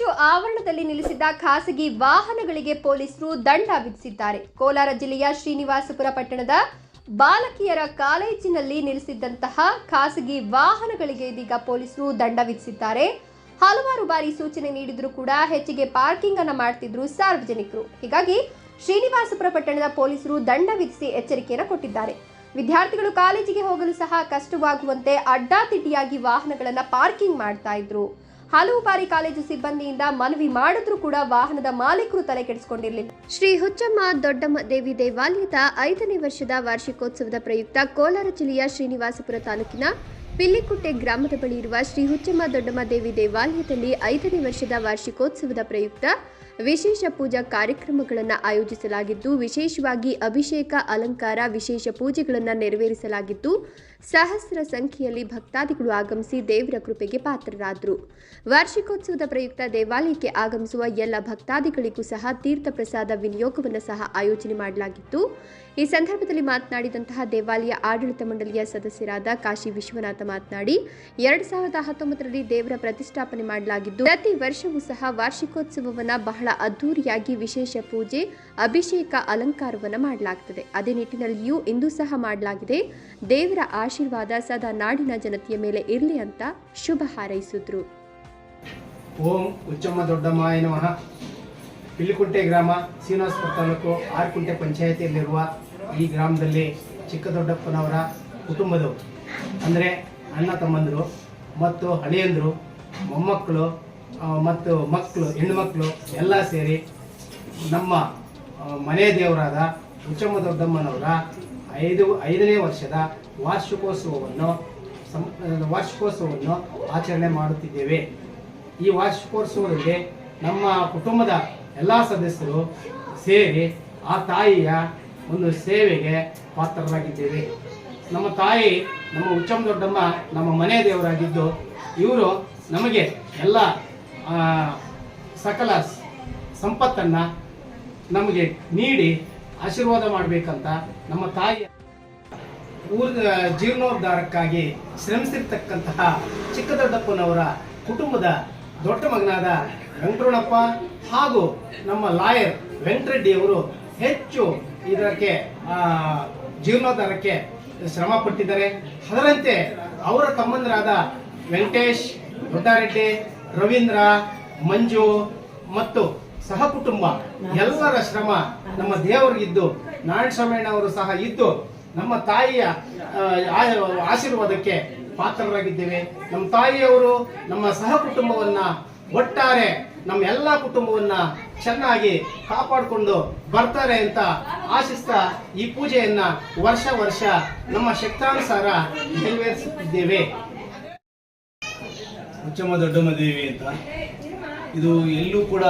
ಮಾಡಿದ ಖಾಸಗಿ ವಾಹನಗಳಿಗೆ ಪೊಲೀಸರು ದಂಡ ವಿಧಿಸಿದ್ದಾರೆ. ಕೋಲಾರ ಜಿಲ್ಲೆಯ ಶ್ರೀನಿವಾಸಪುರ ಪಟ್ಟಣದ ಬಾಲಕಿಯರ ಕಾಲೇಜಿನಲ್ಲಿ ನಿಲ್ಲಿಸಿದ್ದಂತಹ ಖಾಸಗಿ ವಾಹನಗಳಿಗೆ ಇದೀಗ ಪೊಲೀಸರು ದಂಡ ವಿಧಿಸಿದ್ದಾರೆ. ಹಲವಾರು ಬಾರಿ ಸೂಚನೆ ನೀಡಿದರೂ ಕೂಡ ಹೆಚ್ಚಿಗೆ ಪಾರ್ಕಿಂಗ್ ಅನ್ನು ಮಾಡ್ತಿದ್ರು ಸಾರ್ವಜನಿಕರು. ಹೀಗಾಗಿ ಶ್ರೀನಿವಾಸಪುರ ಪಟ್ಟಣದ ಪೊಲೀಸರು ದಂಡ ವಿಧಿಸಿ ಎಚ್ಚರಿಕೆಯನ್ನು ಕೊಟ್ಟಿದ್ದಾರೆ. ವಿದ್ಯಾರ್ಥಿಗಳು ಕಾಲೇಜಿಗೆ ಹೋಗಲು ಸಹ ಕಷ್ಟವಾಗುವಂತೆ ಅಡ್ಡಾತಿಡ್ಡಿಯಾಗಿ ವಾಹನಗಳನ್ನು ಪಾರ್ಕಿಂಗ್ ಮಾಡ್ತಾ ಇದ್ರು. ಹಲವು ಬಾರಿ ಕಾಲೇಜು ಸಿಬ್ಬಂದಿಯಿಂದ ಮನವಿ ಮಾಡಿದ್ರೂ ಕೂಡ ವಾಹನದ ಮಾಲೀಕರು ತಲೆ ಕೆಡಿಸಿಕೊಂಡಿರಲಿಲ್ಲ. ಶ್ರೀ ಹುಚ್ಚಮ್ಮ ದೊಡ್ಡಮ್ಮ ದೇವಿ ದೇವಾಲಯದ ಐದನೇ ವರ್ಷದ ವಾರ್ಷಿಕೋತ್ಸವದ ಪ್ರಯುಕ್ತ ಕೋಲಾರ ಜಿಲ್ಲೆಯ ಶ್ರೀನಿವಾಸಪುರ ತಾಲೂಕಿನ ಪಿಲ್ಲಿಕುಟ್ಟೆ ಗ್ರಾಮದ ಬಳಿ ಇರುವ ಶ್ರೀ ಹುಚ್ಚಮ್ಮ ದೊಡ್ಡಮ್ಮ ದೇವಿ ದೇವಾಲಯದಲ್ಲಿ ಐದನೇ ವರ್ಷದ ವಾರ್ಷಿಕೋತ್ಸವದ ಪ್ರಯುಕ್ತ ವಿಶೇಷ ಪೂಜಾ ಕಾರ್ಯಕ್ರಮಗಳನ್ನು ಆಯೋಜಿಸಲಾಗಿದ್ದು, ವಿಶೇಷವಾಗಿ ಅಭಿಷೇಕ, ಅಲಂಕಾರ, ವಿಶೇಷ ಪೂಜೆಗಳನ್ನು ನೆರವೇರಿಸಲಾಗಿದ್ದು ಸಹಸ್ರ ಸಂಖ್ಯೆಯಲ್ಲಿ ಭಕ್ತಾದಿಗಳು ಆಗಮಿಸಿ ದೇವರ ಕೃಪೆಗೆ ಪಾತ್ರರಾದರು. ವಾರ್ಷಿಕೋತ್ಸವದ ಪ್ರಯುಕ್ತ ದೇವಾಲಯಕ್ಕೆ ಆಗಮಿಸುವ ಎಲ್ಲ ಭಕ್ತಾದಿಗಳಿಗೂ ಸಹ ತೀರ್ಥ ಪ್ರಸಾದ ವಿನಿಯೋಗವನ್ನು ಸಹ ಆಯೋಜನೆ ಮಾಡಲಾಗಿತ್ತು. ಈ ಸಂದರ್ಭದಲ್ಲಿ ಮಾತನಾಡಿದಂತಹ ದೇವಾಲಯ ಆಡಳಿತ ಮಂಡಳಿಯ ಸದಸ್ಯರಾದ ಕಾಶಿ ವಿಶ್ವನಾಥ ಮಾತನಾಡಿ, ಎರಡು ಸಾವಿರದ ಹತ್ತೊಂಬತ್ತರಲ್ಲಿ ದೇವರ ಪ್ರತಿಷ್ಠಾಪನೆ ಮಾಡಲಾಗಿದ್ದು, ಪ್ರತಿ ವರ್ಷವೂ ಸಹ ವಾರ್ಷಿಕೋತ್ಸವವನ್ನು ಬಹಳ ಅದ್ದೂರಿಯಾಗಿ ವಿಶೇಷ ಪೂಜೆ, ಅಭಿಷೇಕ, ಅಲಂಕಾರವನ್ನು ಮಾಡಲಾಗುತ್ತದೆ ಅದೇ ನಿಟ್ಟಿನಲ್ಲಿಯೂ ಇಂದು ಸಹ ಮಾಡಲಾಗಿದೆ. ದೇವರ ಆಶೀರ್ವಾದ ಸದಾ ನಾಡಿನ ಜನತೆಯ ಮೇಲೆ ಇರಲಿ ಅಂತ ಶುಭ ಹಾರೈಸಿದ್ರು. ಓಂ ಉಚ್ಚಮ್ಮ ದೊಡ್ಡಮ್ಮಾಯ ನಮಃ. ಪಿಲ್ಲಿಕುಂಟೆ ಗ್ರಾಮ, ಶ್ರೀನಿವಾಸಪುರ ತಾಲೂಕು, ಆರ್ಕುಂಟೆ ಪಂಚಾಯತಿಯಲ್ಲಿರುವ ಈ ಗ್ರಾಮದಲ್ಲಿ ಚಿಕ್ಕ ದೊಡ್ಡಪ್ಪನವರ ಕುಟುಂಬದವರು, ಅಂದರೆ ಅಣ್ಣ ತಮ್ಮಂದರು ಮತ್ತು ಹಳೆಯಂದರು, ಮೊಮ್ಮಕ್ಕಳು ಮತ್ತು ಮಕ್ಕಳು ಹೆಣ್ಣುಮಕ್ಕಳು ಎಲ್ಲ ಸೇರಿ ನಮ್ಮ ಮನೆ ದೇವರಾದ ಉಚ್ಚಮ್ಮ ದೊಡ್ಡಮ್ಮನವರ ಐದು, ಐದನೇ ವರ್ಷದ ವಾರ್ಷಿಕೋತ್ಸವವನ್ನು ಸಂ ವಾರ್ಷಿಕೋತ್ಸವವನ್ನು ಆಚರಣೆ ಮಾಡುತ್ತಿದ್ದೇವೆ. ಈ ವಾರ್ಷಿಕೋತ್ಸವದಲ್ಲಿ ನಮ್ಮ ಕುಟುಂಬದ ಎಲ್ಲ ಸದಸ್ಯರು ಸೇರಿ ಆ ತಾಯಿಯ ಒಂದು ಸೇವೆಗೆ ಪಾತ್ರರಾಗಿದ್ದೇವೆ. ನಮ್ಮ ತಾಯಿ ನಮ್ಮ ಉಚ್ಚಮ್ಮ ದೊಡ್ಡಮ್ಮ ನಮ್ಮ ಮನೆ ದೇವರಾಗಿದ್ದು, ಇವರು ನಮಗೆ ಎಲ್ಲ ಸಕಲ ಸಂಪತ್ತನ್ನು ನಮಗೆ ನೀಡಿ ಆಶೀರ್ವಾದ ಮಾಡಬೇಕಂತ ನಮ್ಮ ತಾಯಿಯ ಊರ ಜೀರ್ಣೋದ್ಧಾರಕ್ಕಾಗಿ ಶ್ರಮಿಸಿರ್ತಕ್ಕಂತಹ ಚಿಕ್ಕದೊಡ್ಡಪ್ಪನವರ ಕುಟುಂಬದ ದೊಡ್ಡ ಮಗನಾದ ವೆಂಕಟರಮಣಪ್ಪ ಹಾಗೂ ನಮ್ಮ ಲಾಯರ್ ವೆಂಕಟರೆಡ್ಡಿಯವರು ಹೆಚ್ಚು ಇದಕ್ಕೆ ಜೀವನೋದ್ಧಾರಕ್ಕೆ ಶ್ರಮ ಪಟ್ಟಿದ್ದಾರೆ. ಅದರಂತೆ ಅವರ ತಮ್ಮಂದರಾದ ವೆಂಕಟೇಶ್, ದೊಡ್ಡಾರೆಡ್ಡಿ, ರವೀಂದ್ರ, ಮಂಜು ಮತ್ತು ಸಹ ಕುಟುಂಬ ಎಲ್ಲರ ಶ್ರಮ ನಮ್ಮ ದೇವರಿಗಿದ್ದು. ನಾರಾಯಣ ಅವರು ಸಹ ಇದ್ದು ನಮ್ಮ ತಾಯಿಯ ಆಶೀರ್ವಾದಕ್ಕೆ ಪಾತ್ರರಾಗಿದ್ದೇವೆ. ನಮ್ಮ ತಾಯಿಯವರು ನಮ್ಮ ಸಹ ಕುಟುಂಬವನ್ನ ಒಟ್ಟಾರೆ ನಮ್ಮ ಎಲ್ಲ ಕುಟುಂಬವನ್ನ ಚೆನ್ನಾಗಿ ಕಾಪಾಡಿಕೊಂಡು ಬರ್ತಾರೆ ಅಂತ ಆಶಿಸ್ತಾ ಈ ಪೂಜೆಯನ್ನ ವರ್ಷ ವರ್ಷ ನಮ್ಮ ಶಕ್ತಾನುಸಾರ ನೆರವೇರಿಸುತ್ತಿದ್ದೇವೆ. ಉಚ್ಚಮ್ಮ ದೊಡ್ಡಮ್ಮ ದೇವಿ ಅಂತ. ಇದು ಎಲ್ಲೂ ಕೂಡ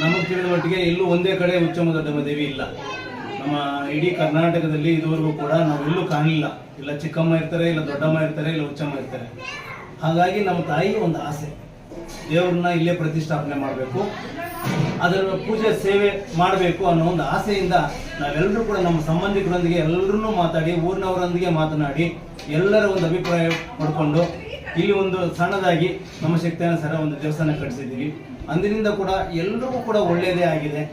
ನಮಗೆ ತಿಳಿದ ಮಟ್ಟಿಗೆ ಎಲ್ಲೂ ಒಂದೇ ಕಡೆ ಉಚ್ಚಮ್ಮ ದೊಡ್ಡಮ್ಮ ದೇವಿ ಇಲ್ಲ. ನಮ್ಮ ಇಡೀ ಕರ್ನಾಟಕದಲ್ಲಿ ಇದುವರೆಗೂ ಕೂಡ ನಾವು ಎಲ್ಲೂ ಕಾಣಲಿಲ್ಲ. ಇಲ್ಲ ಚಿಕ್ಕಮ್ಮ ಇರ್ತಾರೆ, ಇಲ್ಲ ದೊಡ್ಡಮ್ಮ ಇರ್ತಾರೆ, ಇಲ್ಲ ಹುಚ್ಚಮ್ಮ ಇರ್ತಾರೆ. ಹಾಗಾಗಿ ನಮ್ಮ ತಾಯಿ ಒಂದು ಆಸೆ. ದೇವ್ರನ್ನ ಇಲ್ಲೇ ಪ್ರತಿಷ್ಠಾಪನೆ ಮಾಡಬೇಕು. ಅದರ ಪೂಜೆ, ಸೇವೆ ಮಾಡಬೇಕು ಅನ್ನೋ ಒಂದು ಆಸೆಯಿಂದ ನಾವೆಲ್ಲರೂ ಕೂಡ ನಮ್ಮ ಸಂಬಂಧಿಕರೊಂದಿಗೆ ಎಲ್ಲರೂ ಮಾತಾಡಿ, ಊರಿನವರೊಂದಿಗೆ ಮಾತನಾಡಿ ಎಲ್ಲರ ಒಂದು ಅಭಿಪ್ರಾಯ ಪಡ್ಕೊಂಡು ಇಲ್ಲಿ ಒಂದು ಸಣ್ಣದಾಗಿ ನಮ್ಮ ಶಕ್ತಿಯಾನುಸಾರ ಒಂದು ದೇವಸ್ಥಾನ ಕಟ್ಟಿಸಿದ್ದೀವಿ ಅಂದಿನಿಂದ ಕೂಡ ಎಲ್ಲರಿಗೂ ಕೂಡ ಒಳ್ಳೆಯದೇ ಆಗಿದೆ.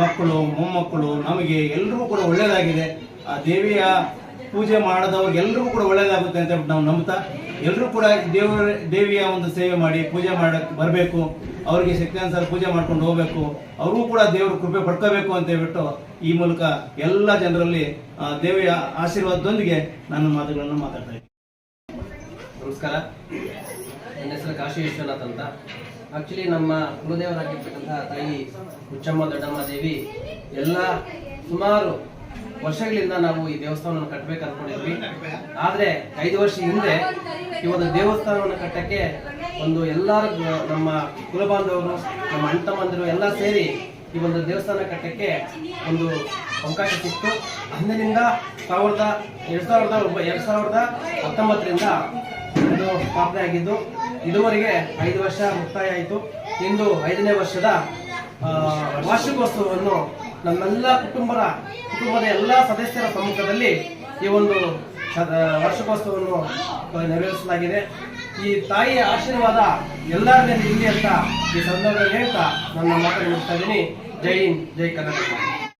ಮಕ್ಕಳು, ಮೊಮ್ಮಕ್ಕಳು, ನಮಗೆ ಎಲ್ರಿಗೂ ಕೂಡ ಒಳ್ಳೆಯದಾಗಿದೆ ಆ ದೇವಿಯ ಪೂಜೆ ಮಾಡದವ್ರಿಗೆ ಎಲ್ರಿಗೂ ಕೂಡ ಒಳ್ಳೆಯದಾಗುತ್ತೆ ಅಂತ ನಾವು ನಂಬ್ತಾ ಎಲ್ಲರೂ ಕೂಡ ದೇವರ, ದೇವಿಯ ಒಂದು ಸೇವೆ ಮಾಡಿ ಪೂಜೆ ಮಾಡಕ್ಕೆ ಬರಬೇಕು. ಅವರಿಗೆ ಶಕ್ತಿಯನುಸಾರ ಪೂಜೆ ಮಾಡ್ಕೊಂಡು ಹೋಗ್ಬೇಕು. ಅವ್ರಿಗೂ ಕೂಡ ದೇವರ ಕೃಪೆ ಪಡ್ಕೋಬೇಕು ಅಂತ ಹೇಳ್ಬಿಟ್ಟು ಈ ಮೂಲಕ ಎಲ್ಲ ಜನರಲ್ಲಿ ದೇವಿಯ ಆಶೀರ್ವಾದದೊಂದಿಗೆ ನನ್ನ ಮಾತುಗಳನ್ನು ಮಾತಾಡ್ತಾ ಇದ್ದೀನಿ. ನಮಸ್ಕಾರ. ನನ್ನ ಹೆಸರು ಕಾಶಿ ವಿಶ್ವನಾಥ್ ಅಂತ. ಆಕ್ಚುಲಿ ನಮ್ಮ ಕುಲದೇವರಾಗಿರ್ತಕ್ಕಂತಹ ತಾಯಿ ಹುಚ್ಚಮ್ಮ ದೊಡ್ಡಮ್ಮ ದೇವಿ, ಎಲ್ಲ ಸುಮಾರು ವರ್ಷಗಳಿಂದ ನಾವು ಈ ದೇವಸ್ಥಾನವನ್ನು ಕಟ್ಟಬೇಕು ಅನ್ಕೊಂಡಿದ್ವಿ ಆದ್ರೆ ಐದು ವರ್ಷ ಹಿಂದೆ ಈ ಒಂದು ದೇವಸ್ಥಾನವನ್ನು ಕಟ್ಟಕ್ಕೆ ಒಂದು ಎಲ್ಲರೂ ನಮ್ಮ ಕುಲಬಾಂಧವರು, ನಮ್ಮ ಅಣ್ಣ ತಮ್ಮಂದಿರು ಎಲ್ಲ ಸೇರಿ ಈ ಒಂದು ದೇವಸ್ಥಾನ ಕಟ್ಟಕ್ಕೆ ಒಂದು ಅವಕಾಶ ಸಿಕ್ತು. ಅಂದಿನಿಂದ ಸಾವಿರದ, ಎರಡ್ ಸಾವಿರದ ಎರಡ್ ಸಾವಿರದ ಹತ್ತೊಂಬತ್ತರಿಂದ ಒಂದು ಸ್ಥಾಪನೆ ಆಗಿದ್ದು ಇದುವರೆಗೆ ಐದು ವರ್ಷ ಮುಕ್ತಾಯ ಆಯಿತು. ಇಂದು ಐದನೇ ವರ್ಷದ ವಾರ್ಷಿಕೋತ್ಸವವನ್ನು ನಮ್ಮೆಲ್ಲ ಕುಟುಂಬರ, ಕುಟುಂಬದ ಎಲ್ಲ ಸದಸ್ಯರ ಸಮ್ಮುಖದಲ್ಲಿ ಈ ಒಂದು ವಾರ್ಷಿಕೋತ್ಸವವನ್ನು ನೆರವೇರಿಸಲಾಗಿದೆ. ಈ ತಾಯಿಯ ಆಶೀರ್ವಾದ ಎಲ್ಲರ ಮೇಲೆ ಅಂತ ಈ ಸಂದರ್ಭದಲ್ಲಿ ಹೇಳ್ತಾ ನನ್ನ ಮಾತನ್ನು ಮುಗಿಸ್ತಾ ಇದ್ದೀನಿ. ಜೈ ಹಿಂದ್, ಜೈ ಕರ್ನಾಟಕ.